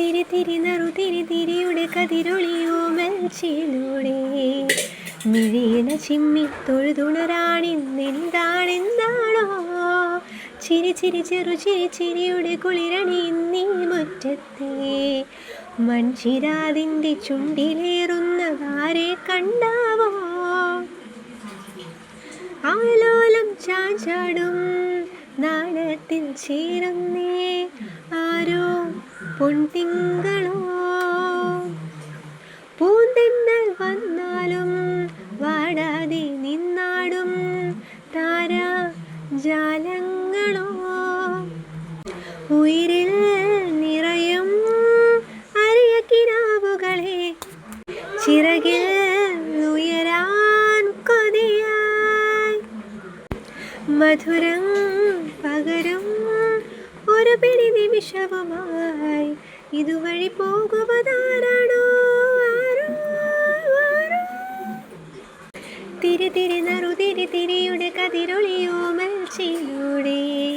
തിരി തിരി നറു തിരി തിരിയുടെ കതിരൊളിയോ മൽച്ചിലൂടെ മിഴിയണ ചിമ്മി തൊഴുതുണരാണിന്നെന്താണെന്താണോ ചിരി ചിരി ചെറു ചിരി ചിരിയുടെ കുളിരണി നീ മുറ്റത്തെ. മൺചിരാതിന്റെ ചുണ്ടിലേറുന്നതാരെ കണ്ടാവോ? ആലോലം ചാഞ്ചാടും നാണത്തിൽ ചേരുന്നേ. ആരോ പൊൻതിങ്കളോ? പൂന്തെന്നൽ വന്നാലും വാടാതെ നിന്നാടും താര ജാലങ്ങളോ ഉയരിൽ നിറയും അരിയ കിനാവുകളെ ചിറകിൽ ഉയരാൻ കൊതിയായി. മധുരം പകരും ഒരു പിടി നിമിഷവുമായി ഇതുവഴി പോകുവതാരാണോ? ആരോ? ആരോ? തിരി തിരി നറു തിരി തിരിയുടെ കതിരൊളിയോ മൽച്ചിലൂടെ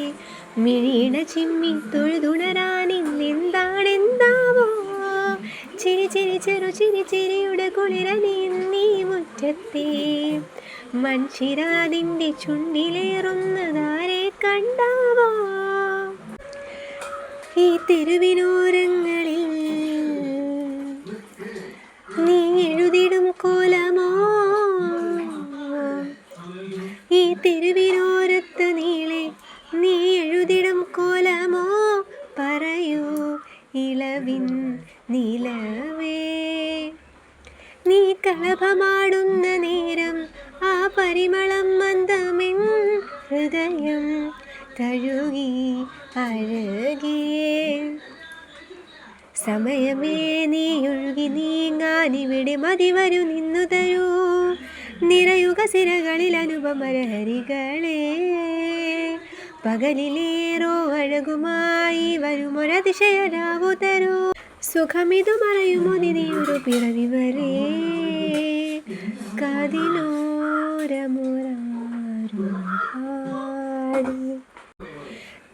മിഴിയുടെ ചിമ്മി തൊഴുതുണരാനിന്നെന്താണെന്താവോ? ചിരി ചിരി ചെറു ചിരി ചിരിയുടെ കുളിര നീ മുറ്റത്തെ. മൺഷിരാതിന്റെ ചുണ്ടിലേറുന്നതാരെ കണ്ടാവോ? ഈ തെരുവിനോരങ്ങളിൽ നീ എഴുതിടും കോലമോ ഈ തെരുവിനോരത്ത് നീളെ നീ എഴുതിടും കോലമോ പറയൂ. ഇളവിൻ നിലവേ. നീ കളഭമാടുന്ന നേരം ആ പരിമളം മന്ദമെൻ ഹൃദയം തഴുകി അഴകിയേ സമയമേ നീ ഒഴുകി നീങ്ങാനിവിടെ മതി വരൂ നിന്നു തരൂ നിറയുക സിരകളിൽ അനുപമരഹരികളെ. പകലിലേറോ അഴകുമായി വരുമൊരതിശയരാവു തരൂ സുഖമിതു മറയുമോ നിധിയൊരു പിറവി വരേ.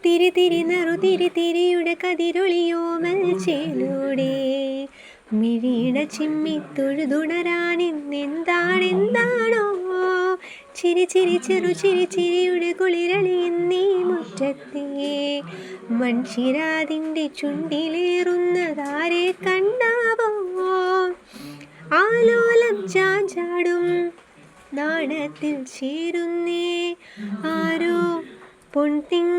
തിരി തിരി നറു തിരി തിരിയുടെ കതിരൊളിയോ മൽച്ചേലൂടെ. മിഴിയിട ചിമ്മി തൊഴുതുണരാനിന്നെന്താണെന്താണോ ചിരി ചിരി ചെറു ചിരി ചിരിയുടെ കുളിരളി നീ മുറ്റത്തേ മൺഷിരാതിന്റെ ചുണ്ടിലേറുന്നതാരെ കണ്ടാവോ? ആലോലം ചാഞ്ചാടും നാണത്തിൽ ചേരുന്നേ. ആരോ പൊൻതിങ്കളോ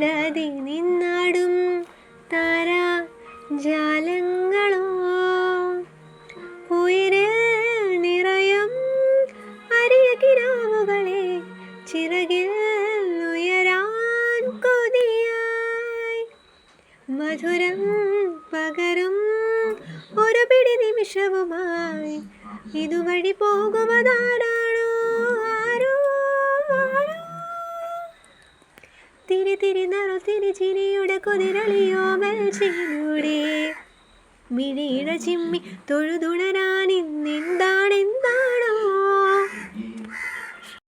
വാടാതെ നിന്നാടും താരാ ജാലങ്ങളോ ഉയരിൽ നിറയും അരിയ കിരാവുകളെ ചിറകിൽ ഉയരാൻ കൊതിയായി. മധുരം പകരും ഒരു പിടി നിമിഷവുമായി ഇതുവഴി പോകുവതാരാണോ കുതിരളിയോമൽ ചെയ്തൂടെ മിഴിയിട ചിമ്മി തൊഴുതുണരാനിന്നെന്താണെന്താണോ.